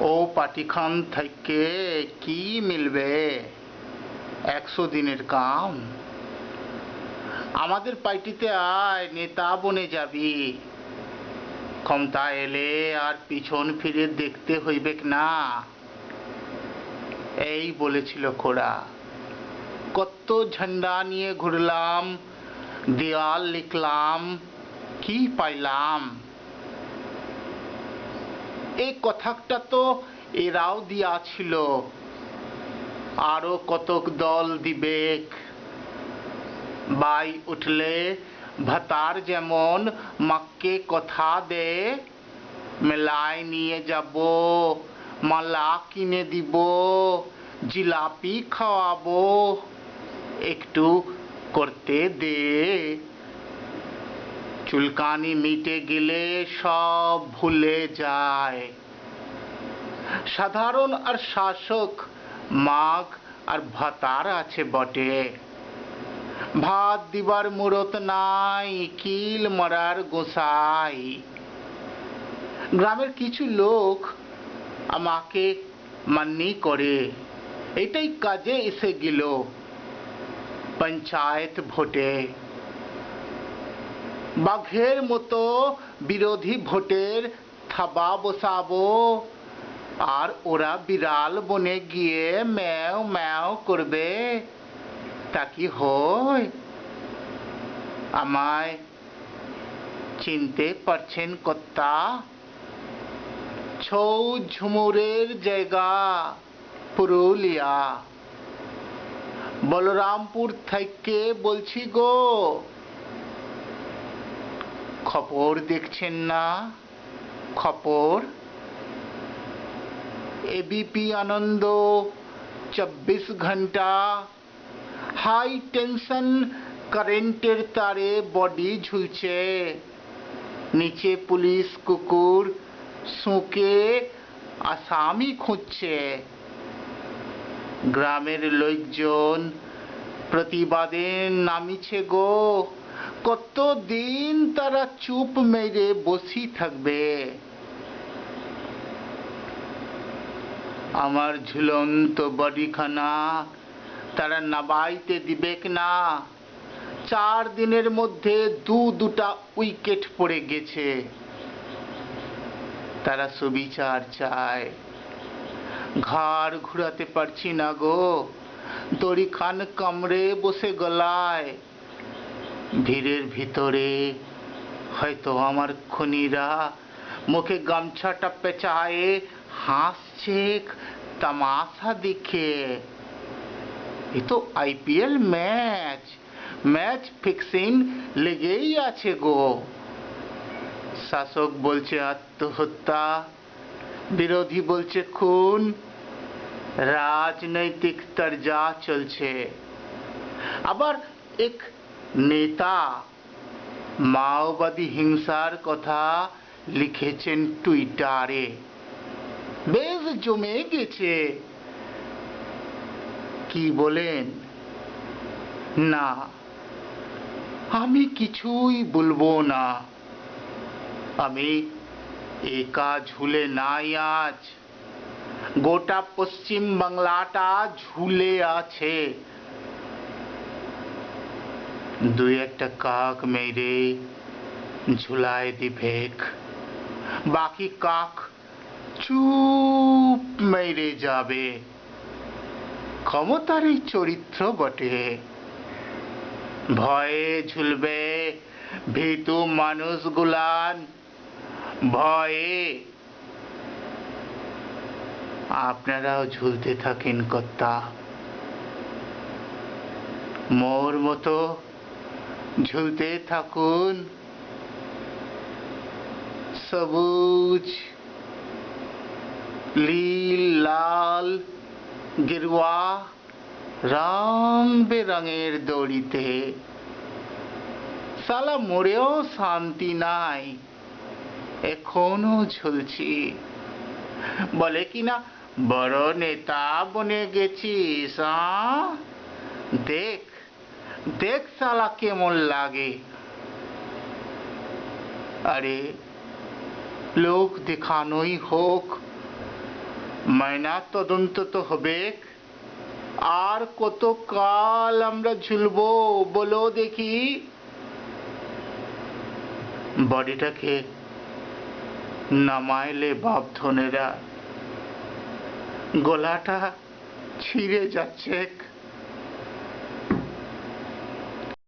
ও পাটিখান থেকে কি মিলবে? একশো দিনের কাম। আমাদের পার্টিতে আয়, নেতা বনে যাবি। ক্ষমতা এলে আর পিছন ফিরে দেখতে হইবে না। এই বলেছিল খোড়া। কত ঝান্ডা নিয়ে ঘুরলাম দেওয়াল লিখলাম, কি পাইলাম? এই কথাটা তো এরাও দিয়াছিল আরও কতক দল দিবেক। বাই উঠলে ভাতার যেমন মাক্কে কথা দে, মেলায় নিয়ে যাব, মালা কিনে দিব, জিলাপি খাওয়াবো, একটু করতে দে। চুলকানি মিটে গেলে সব ভুলে যায়। সাধারণ আর শাসক, মাগ আর ভাতার আছে বটে। ভাত দিবার মুরত নাই, কিল মরার গোসাই। গ্রামের কিছু লোক আমাকে মান্যি করে। এটাই কাজে এসে গেল পঞ্চায়েত ভোটে। বাঘের মতো বিরোধী ভোটের থাবা বসাবো। আর ওরা বিড়াল বনে গিয়ে ম্যাও ম্যাও করবে। তা কি হয়? আমায় চিনতে পারছেন কর্তা? ছৌ ঝুমুরের জায়গা, পুরুলিয়া। বলরামপুর থেকে বলছি গো খবর দেখছেন না? খবর? এবিপি আনন্দ, চব্বিশ ঘণ্টা। হাই টেনশন, কারেন্টের তারে বডি ঝুলছে। নিচে পুলিশ কুকুর শুঁকে আসামি খুঁজছে। গ্রামের লোকজন প্রতিবাদে নামিছে গো। কতদিন তারা চুপ মেরে বসি থাকবে? আমার ঝুলন্ত বডিখানা তারা নাবাইতে দিবেক না। চার দিনের মধ্যে দু দুটা উইকেট পড়ে গেছে। তারা সুবিচার চায়। ঘাড় ঘুরাতে পারছি না গো। দড়ি খান কামড়ে বসে গলায়। ভিড়ের ভিতরে, হয়তো আমার খুনিরা মুখে গামছাটা পেঁচায়ে হাসছে, তামাশা দেখে। এ তো আইপিএল ম্যাচ ম্যাচ ফিক্সিং লেগেই আছে গো। শাসক বলছে আত্মহত্যা, বিরোধী বলছে খুন, রাজনৈতিক তরজা চলছে। আবার এক নেতা মাওবাদী হিংসার কথা লিখেছেন টুইটারে। বেশ জমে গেছে। কি বলেন? না, আমি কিছুই বলব না। আমি একা ঝুলে নাই আজ। গোটা পশ্চিম বাংলাটা ঝুলে আছে। দুই একটা কাক মেরে ঝুলায় দিবেক বাকি কাক চুপ মেরে যাবে। ক্ষমতার এই চরিত্র বটে। ভয়ে ঝুলবে ভীতু মানুষগুলান। ভয়ে। আপনারাও ঝুলতে থাকেন কর্তা। মোর মতো ঝুলতে থাকুন। সবুজ লীল লাল, গেরুয়া রং বেরঙের দড়িতে। সালা মরেও শান্তি নাই, এখনও ঝুলছি। বলে কিনা, বড় নেতা বনে গেছিস? দেখ দেখ সালা কেমন লাগে। আরে, লোক দেখানোই হোক ময়না তদন্ত তো হবে আর কত কাল আমরা ঝুলবো বলো দেখি। বডিটাকে নামাইলে বাপ ধনেরা। গলাটা ছিঁড়ে যাচ্ছে।